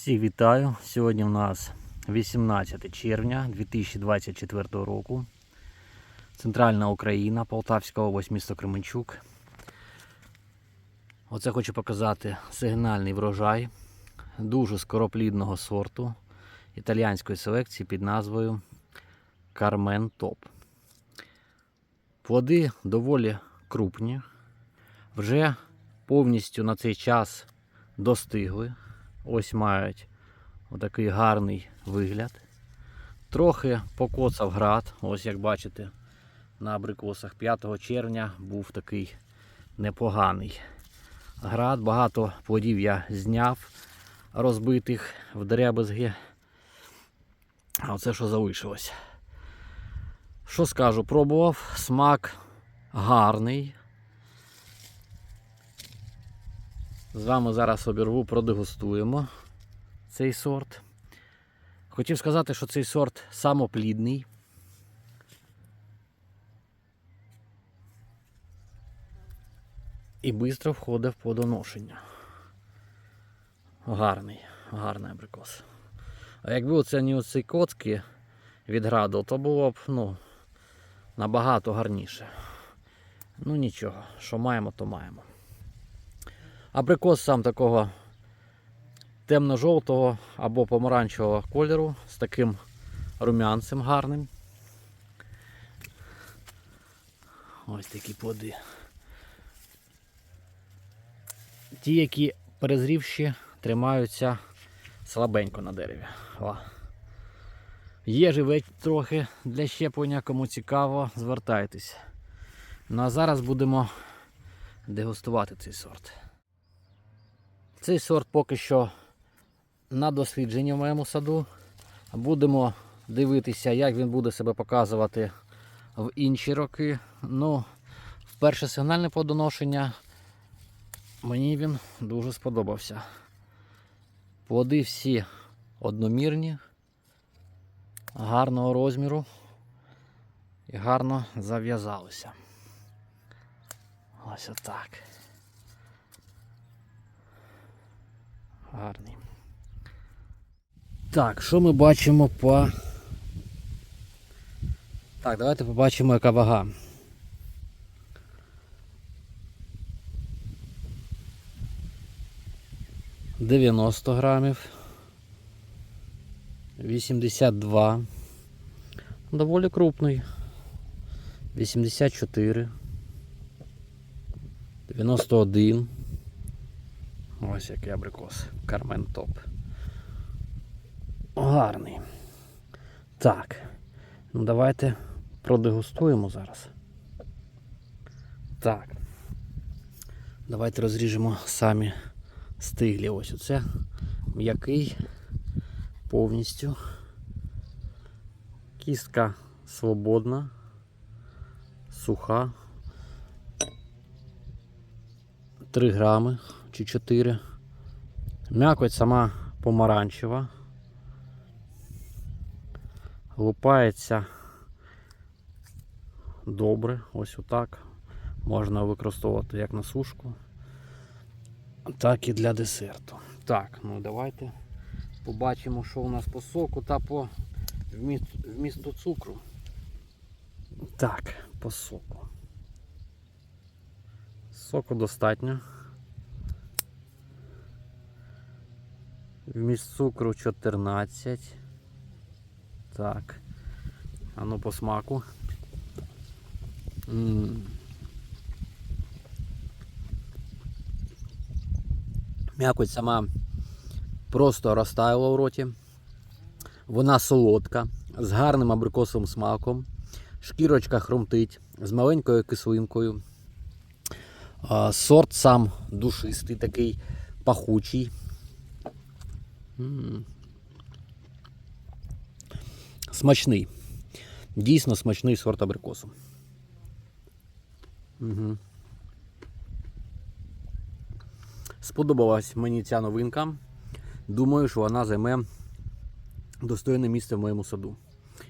Всіх вітаю. Сьогодні у нас 18 червня 2024 року. Центральна Україна, Полтавська область, місто Кременчук. Оце хочу показати сигнальний врожай дуже скороплідного сорту італіянської селекції під назвою Кармен Топ. Плоди доволі крупні, вже повністю на цей час достигли. Ось мають отакий гарний вигляд. Трохи покоцав град. Ось як бачите, на абрикосах 5 червня був такий непоганий град. Багато плодів я зняв розбитих в дребезги. А оце що залишилось. Що скажу, пробував, смак гарний. З вами зараз обірву, продегустуємо цей сорт. Хотів сказати, що цей сорт самоплідний. І швидко входить в плодоношення. Гарний, гарний абрикос. А якби оце не оці коцки від граду, то було б ну, набагато гарніше. Ну нічого, що маємо, то маємо. Абрикос сам такого темно-жовтого або помаранчевого кольору з таким румянцем гарним. Ось такі плоди. Ті, які перезрівші, тримаються слабенько на дереві. О. Є живе трохи для щеплення, кому цікаво, звертайтесь. Ну а зараз будемо дегустувати цей сорт. Цей сорт поки що на дослідженні в моєму саду. Будемо дивитися, як він буде себе показувати в інші роки. Ну, вперше сигнальне плодоношення мені він дуже сподобався. Плоди всі одномірні, гарного розміру і гарно зав'язалися. Ось отак. Гарний. Так, що ми бачимо по. Так, давайте побачимо, яка вага. Дев'яносто грамів. 82. Доволі крупний. 84. 91. Ось який абрикос. Кармен топ. Гарний. Так. Ну давайте продегустуємо зараз. Так. Давайте розріжемо самі стиглі. Ось оце м'який повністю. Кістка свободна, суха. 3 грами чи 4. М'якоть сама помаранчева. Лупається добре, ось отак. Можна використовувати як на сушку, так і для десерту. Так, ну давайте побачимо, що у нас по соку та по вмісту цукру. Так, по соку. Соку достатньо. Вміст цукру 14. Так. А ну по смаку. М. М'якоть сама просто розтаяла в роті. Вона солодка, з гарним абрикосовим смаком. Шкірочка хрумтить, з маленькою кислинкою. Сорт сам душистий, такий пахучий. Смачний. Дійсно смачний сорт абрикосу. Угу. Сподобалась мені ця новинка. Думаю, що вона займе достойне місце в моєму саду.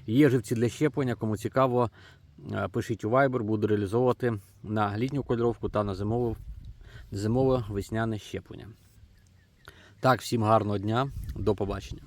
Є живці для щеплення, кому цікаво, е, пишіть у Viber, буду реалізовувати на літню кольоровку та на зимове весняне щеплення. Так, всім гарного дня. До побачення.